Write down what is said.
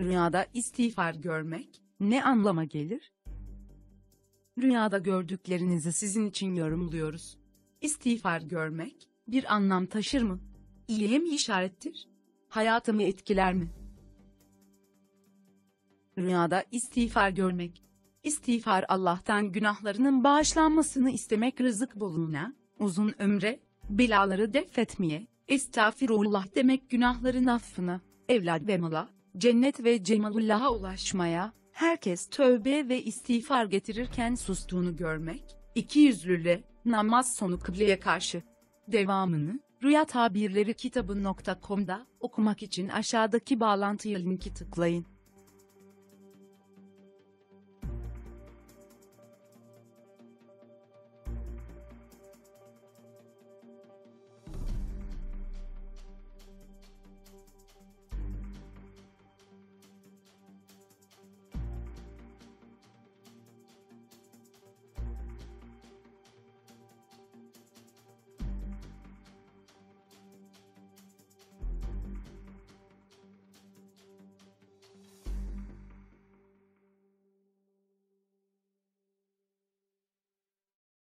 Rüyada istiğfar görmek ne anlama gelir? Rüyada gördüklerinizi sizin için yorumluyoruz. İstiğfar görmek bir anlam taşır mı? İyiye mi işarettir? Hayatımı etkiler mi? Rüyada istiğfar görmek. İstiğfar Allah'tan günahlarının bağışlanmasını istemek rızık bolluğuna, uzun ömre, belaları def etmeye, estağfirullah demek günahların affına, evlat ve mala, cennet ve cemalullah'a ulaşmaya, herkes tövbe ve istiğfar getirirken sustuğunu görmek, iki yüzlüle, namaz sonu kıbleye karşı. Devamını, Rüya Tabirleri kitabı.com'da okumak için aşağıdaki bağlantıya linki tıklayın.